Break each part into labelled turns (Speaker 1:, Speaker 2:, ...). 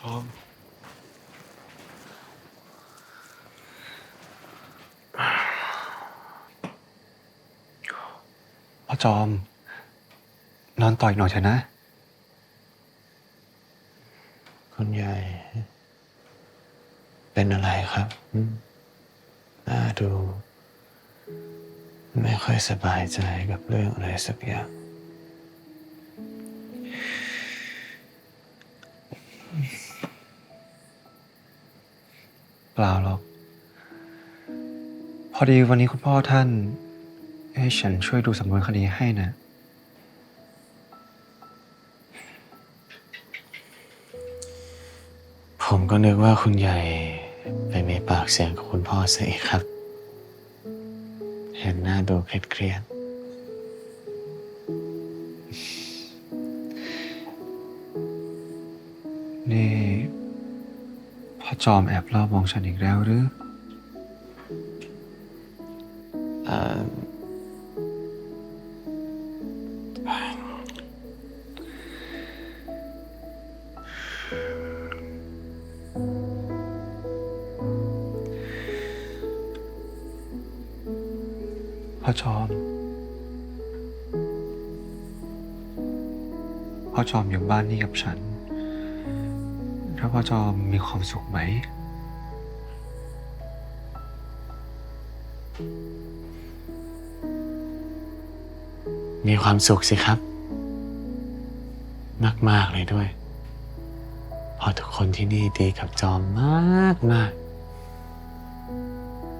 Speaker 1: จอมพ่อจอม นอนต่อยหน่อยเถอะนะ
Speaker 2: คุณยายเป็นอะไรครับอืมน่าดู ไม่ค่อยสบายใจกับเรื่องอะไรสักอย่าง
Speaker 1: ล่าหรอก พอดีวันนี้คุณพ่อท่าน ให้ฉันช่วยดูสำนวนคดีให้นะ
Speaker 2: ผมก็นึกว่าคุณใหญ่ไปมีปากเสียงกับคุณพ่อซะอีกครับ เห็นหน้าดูเครียด
Speaker 1: นี่ พ่อจอมแอบลอบมองฉันอีกแล้วหรือ
Speaker 2: อ
Speaker 1: พ่อจอมพ่อจอมอยู่บ้านนี้กับฉัน แล้วพ่อจอมมีความสุขไหม
Speaker 2: มีความสุขสิครับ มากๆเลยด้วยเพราะทุกคนที่นี่ดีกับจอมมากมาก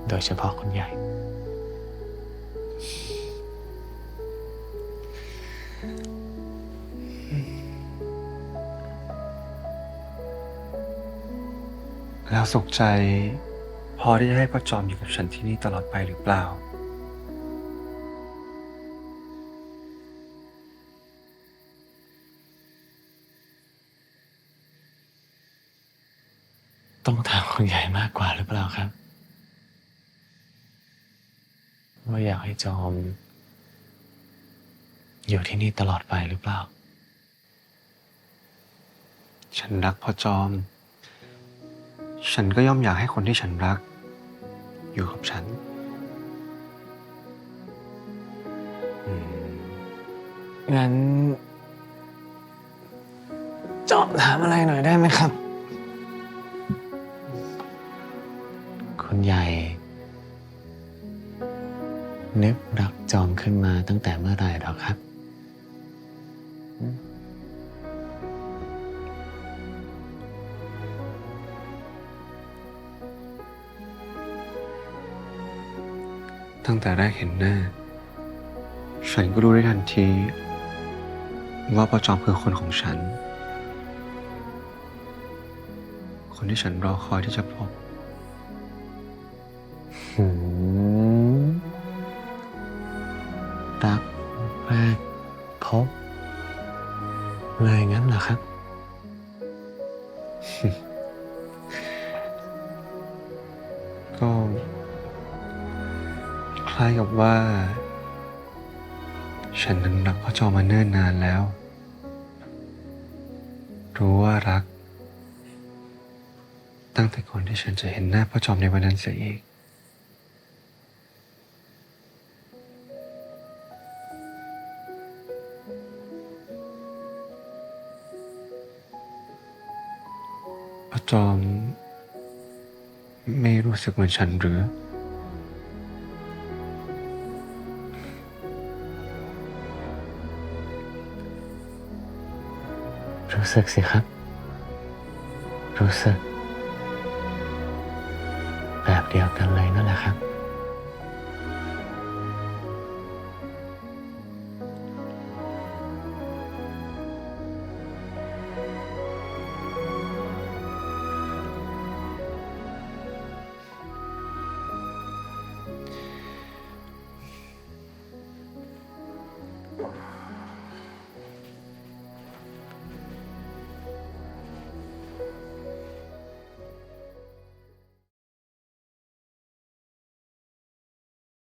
Speaker 2: โดยเฉพาะคุณใหญ่
Speaker 1: แล้วสุขใจ พอที่จะให้พ่อจอมอยู่กับฉันที่นี่ตลอดไปหรือเปล่า
Speaker 2: ต้องถามคุณใหญ่มากกว่าหรือเปล่าครับ ว่าอยากให้จอม อยู่ที่นี่ตลอดไปหรือเปล่า
Speaker 1: ฉันรักพ่อจอม ฉันก็ย่อมอยากให้คนที่ฉันรัก อยู่กับฉัน
Speaker 2: อืมงั้นจอมถามอะไรหน่อยได้ไหมครับ คุณใหญ่ นึกรักจอมขึ้นมาตั้งแต่เมื่อไหร่หรอครับ
Speaker 1: ตั้งแต่แรกเห็นหน้า ฉันก็รู้ได้ทันที ว่าพ่อจอมคือคนของฉัน คนที่ฉันรอคอยที่จะพบ
Speaker 2: หืมรักแรกพบเลยงั้นเหรอครับ
Speaker 1: ก็ค ล้ายกับว่า ฉันนั้นรักพ่อจอมมาเนิ่นนานแล้ว รู้ว่ารัก ตั้งแต่ก่อนที่ฉันจะเห็นหน้าพ่อจอมในวันนั้นเสียอีกพ่อจอม ไม่รู้สึกเหมือนฉันหรือ้
Speaker 2: สึกสิครับ รู้สึก แบบเดียวกันเลยนั่นแหละครับ you